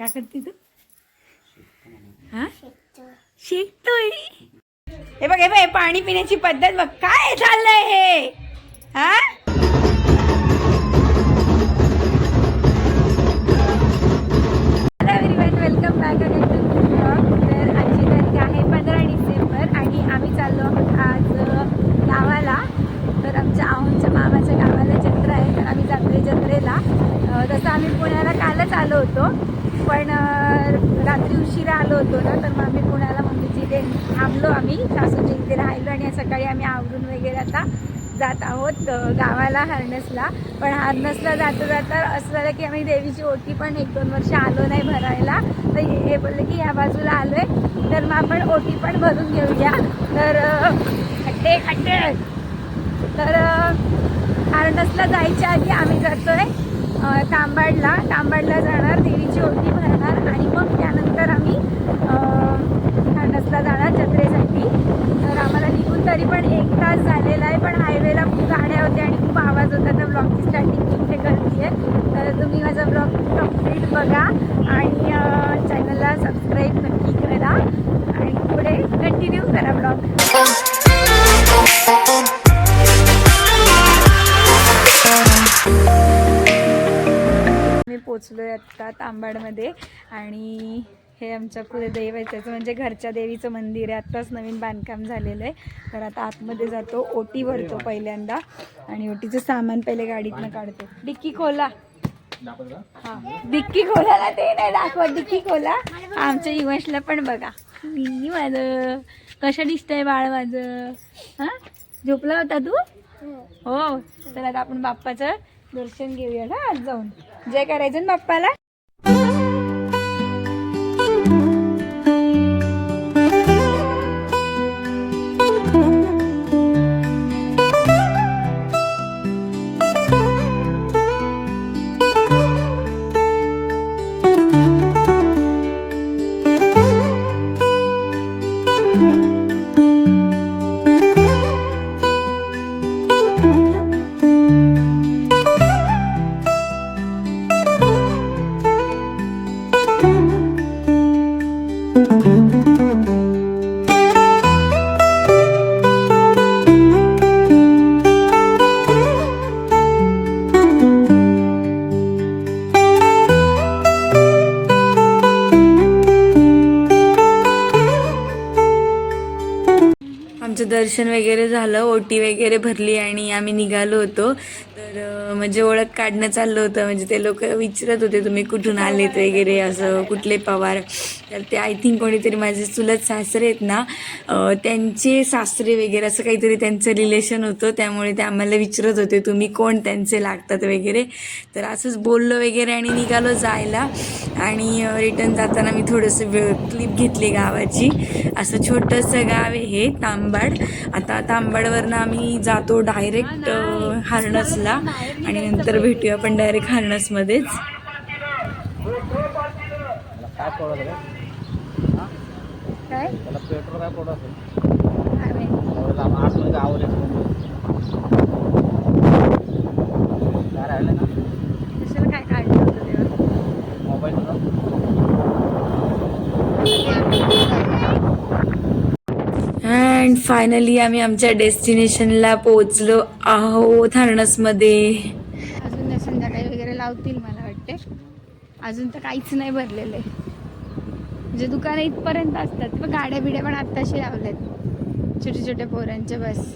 काय करते तू? हा? शिकतोय. हे बघ हे बघ पाणी पिण्याची पद्धत बघ. काय चाललंय हे? हा? Welcome back again to blog तर आजची तारीख आहे पंधरा डिसेंबर आणि आम्ही चाललो आहोत आज गावाला. तर आमच्या आहोंच्या मामाच्या गावाला जत्रा आहे. तर आम्ही जातोय जत्रेला तसं आम्ही पुण्याला कालच आलो होतो. पण रात्री उशिरा आलो होतो ना तर मग आम्ही पुण्याला मम्मीची इथे थांबलो आम्ही सासूची इथे राहिलो आणि सकाळी आम्ही आवरून वगैरे आता जात आहोत गावाला हार्नसला. पण हार्नसला जाता जाता असं झालं की आम्ही देवीची ओटी पण एक दोन वर्ष आलो नाही भरायला. तर हे बोललं की ह्या बाजूला आलो आहे तर मग आपण ओटी पण भरून घेऊया. तर अ, खड्डे खड्डे. तर हार्नसला जायच्या आधी आम्ही जातो आहे तांबाडला. तांबाडला जाणार देवीची ओटी भरणार आणि मग त्यानंतर आम्ही अ, जाणार जत्रेसाठी. तर आम्हाला निघून तरी पण एक तास झालेला आहे पण हायवेला खूप गाड्या होत्या आणि खूप आवाज होता. तर ब्लॉगची स्टार्टिंग इथे करते तर तुम्ही माझा ब्लॉग कंप्लीट बघा आणि चॅनलला सबस्क्राईब नक्की करा. आणि पोचलो आहे आत्ता तांबाडमध्ये. आणि हे आमच्या पुढे देव म्हणजे घरच्या देवीचं मंदिर आहे. आत्ताच नवीन बांधकाम झालेलं आहे. तर आता आतमध्ये जातो. ओटी भरतो पहिल्यांदा. आणि ओटीचं सामान पहिले गाडीतनं काढतो. डिक्की खोला. हा. डिक्की खोलाला ते नाही दाखवा डिक्की खोला. आमच्या युवशला पण बघा. मी माझं कसं दिसतंय बाळ माझं? हा? झोपला होता तू? हो. तर आता आपण बाप्पाचं दर्शन घेऊया ना आज जाऊन. जय करायचं ना बाप्पाला दर्शन वगैरे झालं ओटी वगैरे भरली आणि आम्ही निघालो होतो. तर म्हणजे ओळख काढणं चाललं होतं. म्हणजे ते लोक विचारत होते तुम्ही कुठून आलेत वगैरे? असं कुठले पवार? तर ते आय थिंक कोणीतरी माझे चुलत सासरे आहेत ना त्यांचे सासरे वगैरे असं काहीतरी त्यांचं रिलेशन होतं. त्यामुळे ते आम्हाला विचारत होते तुम्ही कोण त्यांचे लागतात वगैरे? तर असंच बोललो वगैरे आणि निघालो जायला. आणि रिटर्न जाताना मी थोडंसं क्लिप घेतली गावाची. असं छोटंसं गाव आहे हे तांबाड. आता तांबाडवरनं आम्ही जातो डायरेक्ट हार्नसला. आणि नंतर भेटूया आपण डायरेक्ट हार्नसमध्येच पेट्रोल काय राहिलं ना कशाला काय काढलं होतं तेव्हा मोबाईल अँड फायनली आम्ही आमच्या डेस्टिनेशनला पोहोचलो आहोत हार्नसमध्ये अजून संध्याकाळी वगैरे लावतील मला वाटते. अजून तर काहीच नाही भरलेलं आहे. म्हणजे दुकानं इथपर्यंत असतात. पण गाड्या बिड्या पण आत्ताशी लावल्यात. छोटे छोटे पोरांचे बस.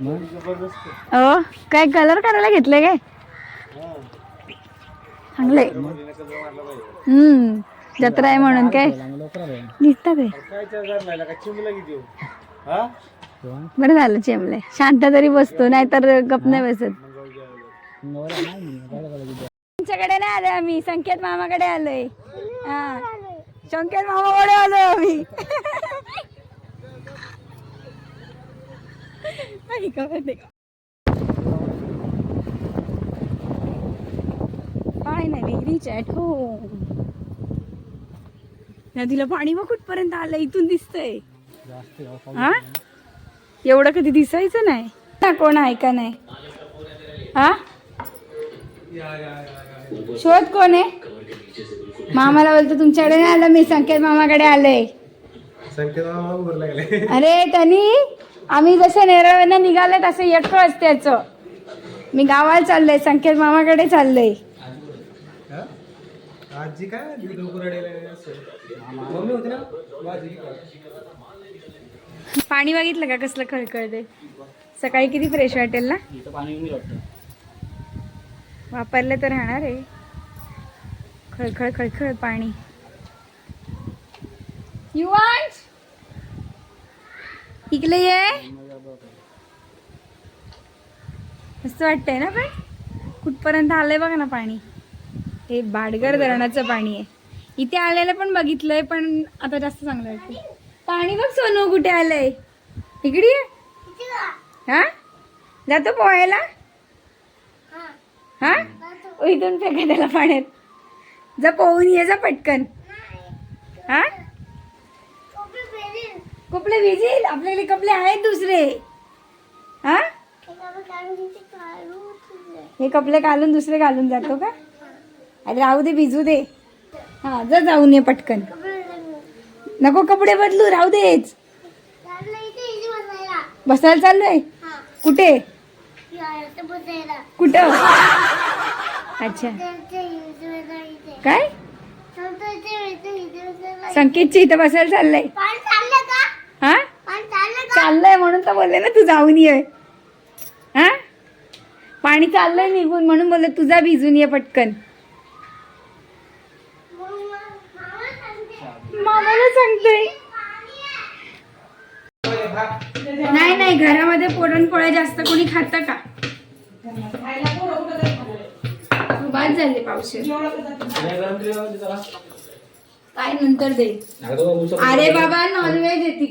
हो काय कलर करायला घेतले काय? चांगले हम्म जत्रा आहे म्हणून काय? लवकर दिसतात काय बरं झालं चेमले. शांत तरी बसतो नाहीतर गप नाही बसत. तुमच्याकडे नाही आलोय आम्ही संकेत मामाकडे आलोय. हा. संकेत मामाकडे आलोय आम्ही. Finally reach at home. नदीला पाणी मग कुठपर्यंत आलं? इथून दिसतंय. हा. एवढं कधी दिसायचं नाही. ना कोण आहे का नाही? हा? शोध कोण आहे? मामाला बोलतो तुमच्याकडे नाही आलं मी संकेत मामाकडे आले संकेत मामा अरे त्यांनी आम्ही जसं नेरळवरनं निघाले तसं एकच त्याचं मी गावाला चाललंय संकेत मामाकडे चाललंय. आजी काय मम्मी होती ना? माझी. पाणी बघितलं का कसलं खळखळते सकाळी किती फ्रेश वाटेल ना? वापरलं तर राहणार आहे. खळखळ खळखळ पाणी. युवांश! इकडे ये मस्त वाटतंय ना पण? कुठपर्यंत आलंय बघा ना पाणी. हे बाडगर धरणाचं पाणी आहे. इथे आलेलं पण बघितलंय पण आता जास्त चांगलं वाटतं पाणी बघ सोनू कुठे आलंय? इकडे हा? जातो पोहायला? हा? इथून फेका त्याला पाण्यात. जा पोहून ये जा पटकन. हा? कपडे भिजेल. आपल्याकडे कपडे आहेत दुसरे. हा? हे कपडे घालून दुसरे घालून जातो का? अरे राहू दे भिजू दे. हा जा जाऊन ये पटकन. नको कपडे बदलू राहू देच. बसायला. चाललोय? कुठे? कुठं? अच्छा. काय? संकेतची इथं बसायला चाललंय. चाललंय म्हणून तर बोलले ना तू जाऊन ये. हा? पाणी चाललंय निघून म्हणून बोलले तुझा भिजून ये पटकन. मामाला सांगतोय. नाही नाही घरामध्ये पुरणपोळ्या जास्त कोणी खातं का? बाद झाले पावशे काय नंतर दे अरे बाबा नॉनव्हेज येते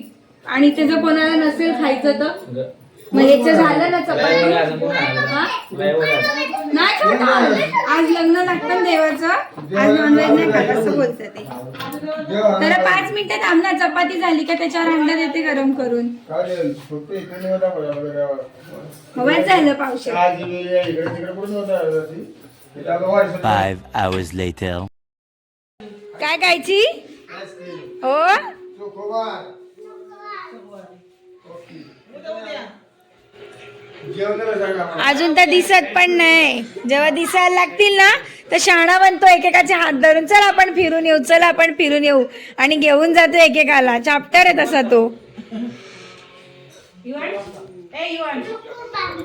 आणि ते जर कोणाला नसेल खायचं तर? मग याचं झालं ना चपाती? हा? नाही खात. आज. आज लग्न लागतं ना देवाचं? आज नॉनव्हेज नाही खात असं बोलतं ते. तर पाच मिनिटं थांब ना चपाती झाली का त्याच्यावर अंडा देते गरम करून. हवाच झालं पावशे Five hours later. काय खायची? हो? अजून तर दिसत पण नाही. जेव्हा दिसायला लागतील ना तर शहाणा बनतो एकेकाचे हात धरून. चल आपण फिरून येऊ चल आपण फिरून येऊ. आणि घेऊन जातो एकेकाला. चाप्टर आहे तसा तो.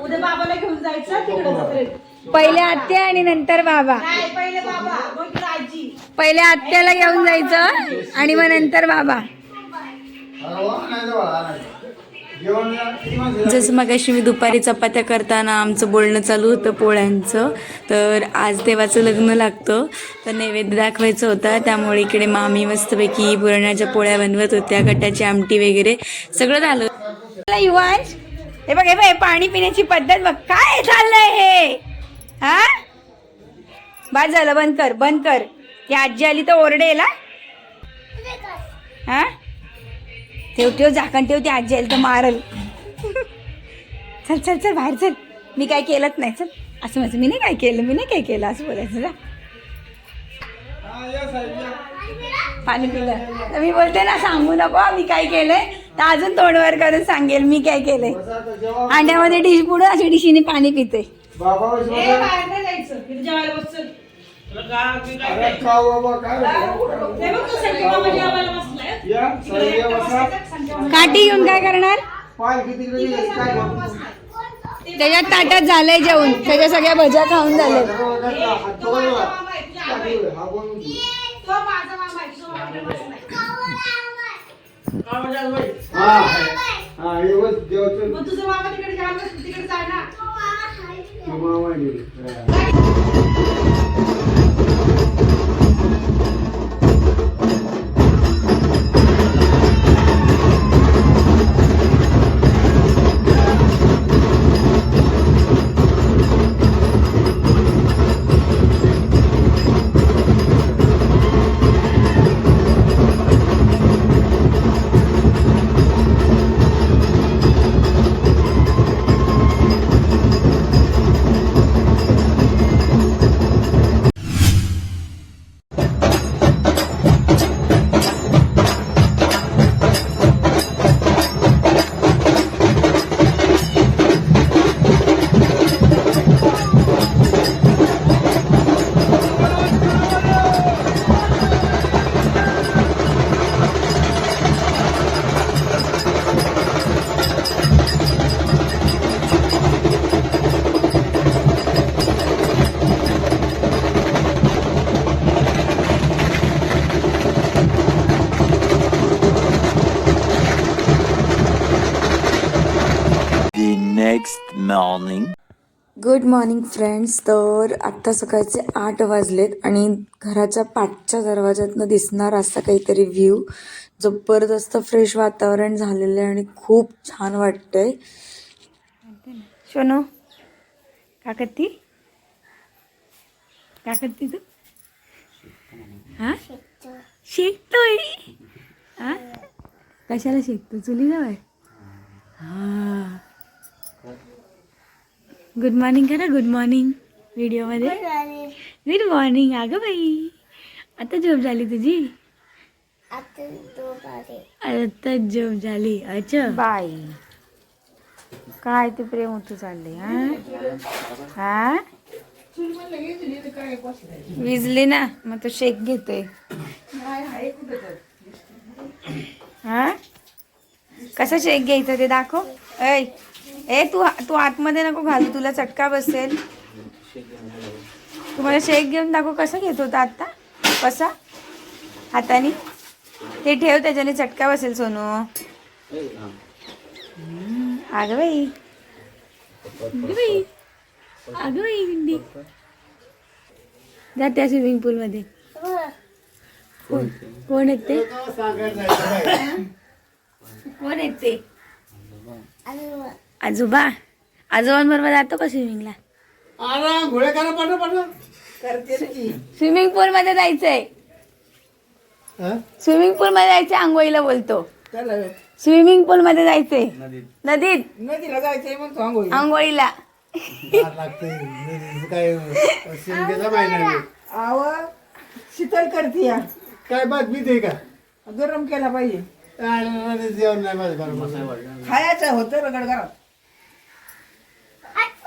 उद्या बाबाला घेऊन जायचं तिकडे. पहिले आत्या आणि नंतर बाबा. नाही पहिले बाबा. मग इकडे आजी. पहिले आत्याला घेऊन जायचं आणि मग नंतर बाबा. जसं मगाशी मी दुपारी चपात्या करताना आमचं बोलणं चालू होतं पोळ्यांचं तर आज देवाचं लग्न लागतं. तर नैवेद्य दाखवायचं होता त्यामुळे इकडे मामी मस्तपैकी पुरणाच्या पोळ्या बनवत होत्या गटाची आमटी वगैरे सगळं झालं. मला युवांश हे बघ हे बघ हे पाणी पिण्याची पद्धत बघ काय चाललंय हे? हा? बाद झालं बंद कर बंद कर. ती आजी आली तर ओरडेल हा? ठेव ठेव झाकण ठेव ती आजी आली तर मारल. चल चल चल बाहेर चल. मी काय केलंच नाही चल. असं माझं मी नाही काय केलं मी नाही काय केलं असं बोलायचं जा. पाणी पिलं. तर मी बोलते ना सांगू नको मी काय केलंय? तर अजून तोंडवर करून सांगेल मी काय केलंय. अंड्यामध्ये डिश पुढं अशी डिशीने पाणी पिते. तिकडे मामा काठी घेऊन काय करणार. त्याच्यात ताटात झालंय जेवण. त्याच्या सगळ्या भज्या खाऊन आहे, तुझा मामा तुझा मामा तिकडे गुड मॉर्निंग फ्रेंड्स तर आत्ता सकाळचे आठ वाजलेत आणि घराच्या पाठच्या दरवाज्यातनं दिसणार असा काहीतरी व्ह्यू जबरदस्त फ्रेश वातावरण झालेलं आहे आणि खूप छान वाटतंय. सोनू का करती का करती तू? हा? शेकतोय? हा? कशाला शेकतो चुली जवळ हा. गुड मॉर्निंग करा गुड मॉर्निंग व्हिडिओमध्ये गुड मॉर्निंग अगं बाई. आता झोप झाली तुझी? आता झोप झाली. अच्छा. बाई काय ते प्रेम होतं चाललंय हा? हा? विजली ना मग तो शेक घेतोय. हा? कसा शेक घ्यायचा ते दाखव. ऐ ए तू तू आतमध्ये नको घालू तुला चटका बसेल. तुम्हाला शेक घेऊन दाखव कसं घेत होता आत्ता? कसा? हाताने? ते ठेव त्याच्याने चटका बसेल सोनू. अगं बाई. बाई. अगं बाई गुंडी जा त्या स्विमिंग पूलमध्ये कोण आहेत ते? कोण आहेत ते? आजोबा आजोबांबरोबर जातो का स्विमिंगला अरे घोडे करा पाठव पाठव. स्विमिंग पूल मध्ये जायचंय. स्विमिंग पूल मध्ये जायचंय आंघोळीला बोलतो. स्विमिंग पूल मध्ये जायचंय. नदीत. नदीला जायचंय तू आंघोळी आंघोळीला. लागते काय शिंदेचा महिना आव शीतल करते या. काय बातमी दे का? गरम केला पाहिजे. जेवण नाही माझं. बरोबर खायचं होतं रगड घरात.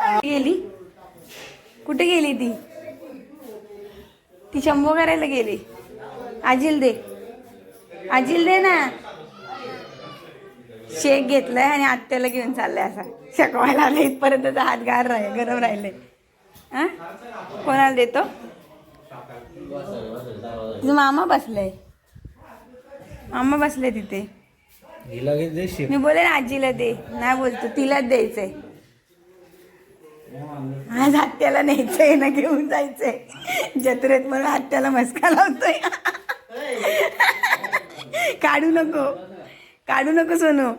गेली? कुठे गेली ती? ती शंभो करायला गेली. आजील दे. आजील दे ना. शेक घेतलाय आणि आत्याला घेऊन चाललाय असा. शकवायला आलं इथपर्यंत हात गार राहिले गरम राहिले हा? कोणाला देतो? तुझा मामा बसलाय. मामा बसले तिथे. मी बोले ना आजीला दे. नाही बोलतो तिलाच द्यायचंय. आज हत्याला न्यायचंय ना घेऊन जायचंय. जत्रेत म्हणून हत्याला मस्का लावतोय. काढू नको. काढू नको सोनू.